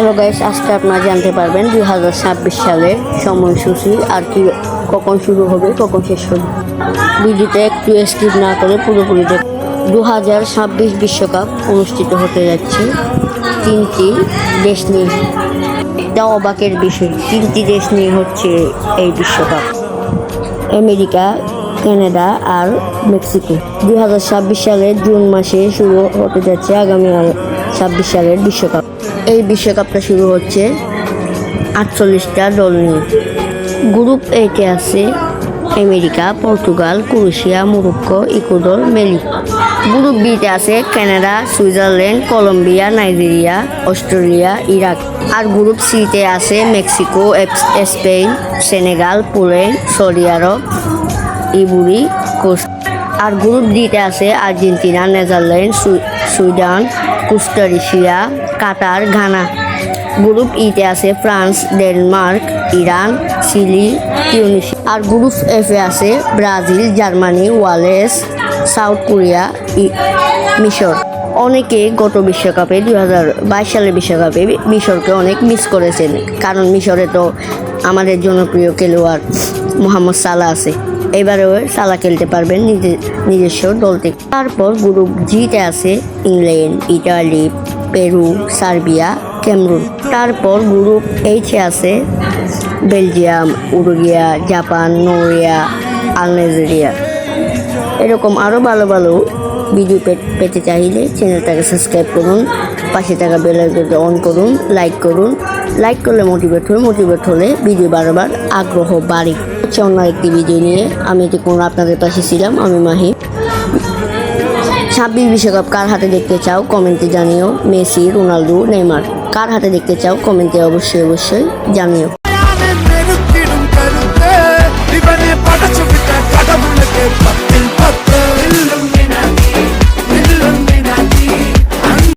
Hello guys আজকে আপনারা জানতে পারবেন দুই হাজার ছাব্বিশ সালের সময়সূচি আর কি কখন শুরু হবে, কখন শেষ হবে। ভিডিওতে একটু স্কিপ না করে পুরোপুরি দেখ দু হাজার ছাব্বিশ বিশ্বকাপ অনুষ্ঠিত হতে যাচ্ছে তিনটি দেশ নিয়ে। এটা অবাকের বিষয়, তিনটি দেশ নিয়ে হচ্ছে এই বিশ্বকাপ। আমেরিকা, কানাডা আর মেক্সিকো। দুই হাজার ছাব্বিশ সালের জুন মাসে শুরু হতে যাচ্ছে আগামী ছাব্বিশ সালের বিশ্বকাপ। এই বিশ্বকাপটা শুরু হচ্ছে আটচল্লিশটা দল নিয়ে। গ্রুপ এইটে আছে America, Portugal, Croatia, Morocco, Ecuador, Mali. Group বিতে আছে Canada, Switzerland, Colombia, Nigeria, Australia, Iraq. আর গ্রুপ সিতে আছে মেক্সিকো স্পেন, সেনেগাল, পোল্যান্ড, সৌদি আরব, ইবুরি কোস্ট আর গ্রুপ ডিতে আছে আর্জেন্টিনা নেদারল্যান্ড সুইডেন কুস্টারিশিয়া কাতার, ঘানা। গ্রুপ ইতে আছে France, Denmark, Iran, Chile Tunisia আর গ্রুপ এফে আছে Brazil, Germany, Wales, South Korea মিশর। অনেকে গত বিশ্বকাপে, দুই হাজার বাইশ সালের বিশ্বকাপে মিশরকে অনেক মিস করেছেন। কারণ মিশরে তো আমাদের জনপ্রিয় খেলোয়াড় মোহাম্মদ সালা আছে। এবারেও সালা খেলতে পারবেন নিজে, নিজস্ব দল থেকে তারপর গ্রুপ জিতে আছে England, Italy, Peru, Serbia, Cameroon. তারপর গ্রুপ এইচে আছে বেলজিয়াম, উরুগিয়া, জাপান নোরিয়া আলনেজেরিয়া এরকম আরও ভালো ভালো ভিডিও পেতে চাইলে চ্যানেলটাকে সাবস্ক্রাইব করুন, পাশে থাকা বেল আইকনটা অন করুন, লাইক করুন। লাইক করলে মোটিভেট হয়ে মোটিভেট হলে ভিডিও বারবার আগ্রহ বাড়ে। হচ্ছে অন্য একটি ভিডিও নিয়ে। আমি এতক্ষণ আপনাদের পাশে ছিলাম, আমি মাহি ছাব্বিশ বিশ্বকাপ কার হাতে দেখতে চাও কমেন্টে জানিও। মেসি, রোনালদো, নেইমার, কার হাতে দেখতে চাও কমেন্টে অবশ্যই অবশ্যই জানিও।